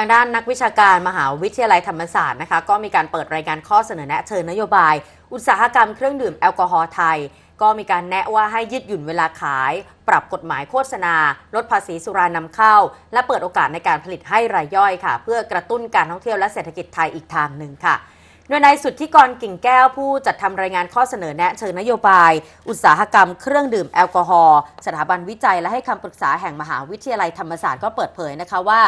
ทางด้านนักวิชาการมหาวิทยาลัยธรรมศาสตร์นะคะก็มีการเปิดรายงานข้อเสนอแนะเชิญนโยบาย อุตสาหกรรมเครื่องดื่มแอลกอฮอล์ไทย ก็มีการแนะว่าให้ยืดหยุ่นเวลาขาย ปรับกฎหมายโฆษณา ลดภาษีสุรานำเข้า และเปิดโอกาสในการผลิตให้รายย่อยค่ะ เพื่อกระตุ้นการท่องเที่ยวและเศรษฐกิจไทยอีกทางหนึ่งค่ะโดยนายสุทธิกรกิ่งแก้วผู้จัดทำรายงานข้อเสนอแนะเชิงนโยบาย อุตสาหกรรมเครื่องดื่มแอลกอฮอล์สถาบันวิจัยและให้คำปรึกษาแห่งมหาวิทยาลัยธรรมศาสตร์ก็เปิดเผยนะคะว่า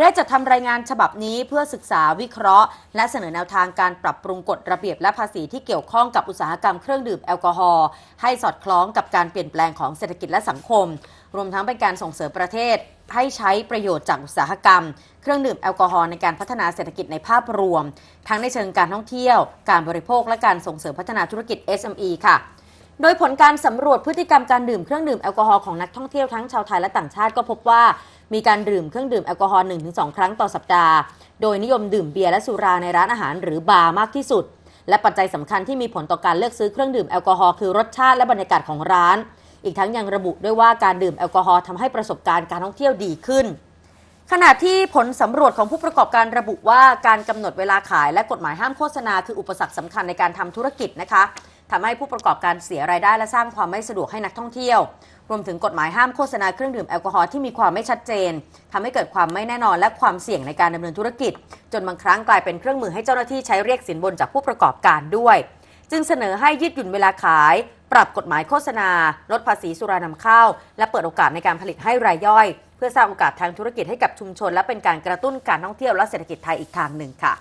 ได้จัดทำรายงานฉบับนี้เพื่อศึกษาวิเคราะห์ และเสนอแนวทางการปรับปรุงกฎระเบียบและภาษีที่เกี่ยวข้องกับอุตสาหกรรมเครื่องดื่มแอลกอฮอล์ให้สอดคล้องกับการเปลี่ยนแปลงของเศรษฐกิจและสังคม รวมทั้งเป็นการส่งเสริมประเทศให้ใช้ประโยชน์จากอุตสาหกรรม เครื่องดื่มแอลกอฮอล์ในการพัฒนาเศรษฐกิจในภาพรวม ทั้งในเชิงการท่องเที่ยว การบริโภคและการส่งเสริมพัฒนาธุรกิจ SME ค่ะ โดยผลการสำรวจพฤติกรรมการดื่มเครื่องดื่มแอลกอฮอล์ของนักท่องเที่ยวทั้งชาวไทยและต่างชาติก็พบว่า มีการดื่มเครื่องดื่มแอลกอฮอล์1-2 ครั้งต่อสัปดาห์ โดยนิยมดื่มเบียร์และสุราในร้านอาหารหรือบาร์มากที่สุด และปัจจัยสำคัญที่มีผลต่อการเลือกซื้อเครื่องดื่มแอลกอฮอล์คือรสชาติและบรรยากาศของร้าน อีกทั้งยังระบุด้วยว่าการดื่มแอลกอฮอล์ทำให้ประสบการณ์การท่องเที่ยวดีขึ้นขณะที่ผลสำรวจของผู้ประกอบการระบุว่าการกำหนดเวลาขายและกฎหมายห้ามโฆษณาคืออุปสรรคสำคัญในการทำธุรกิจนะคะ ทำให้ผู้ประกอบการเสียรายได้และสร้างความไม่สะดวกให้นักท่องเที่ยว รวมถึงกฎหมายห้ามโฆษณาเครื่องดื่มแอลกอฮอล์ที่มีความไม่ชัดเจนทำให้เกิดความไม่แน่นอนและความเสี่ยงในการดำเนินธุรกิจ จนบางครั้งกลายเป็นเครื่องมือให้เจ้าหน้าที่ใช้เรียกสินบนจากผู้ประกอบการด้วย จึงเสนอให้ยืดหยุ่นเวลาขาย ปรับกฎหมายโฆษณา ลดภาษีสุรานำเข้า และเปิดโอกาสในการผลิตให้รายย่อย เพื่อสร้างโอกาสทางธุรกิจให้กับชุมชน และเป็นการกระตุ้นการท่องเที่ยวและเศรษฐกิจไทยอีกทางหนึ่งค่ะ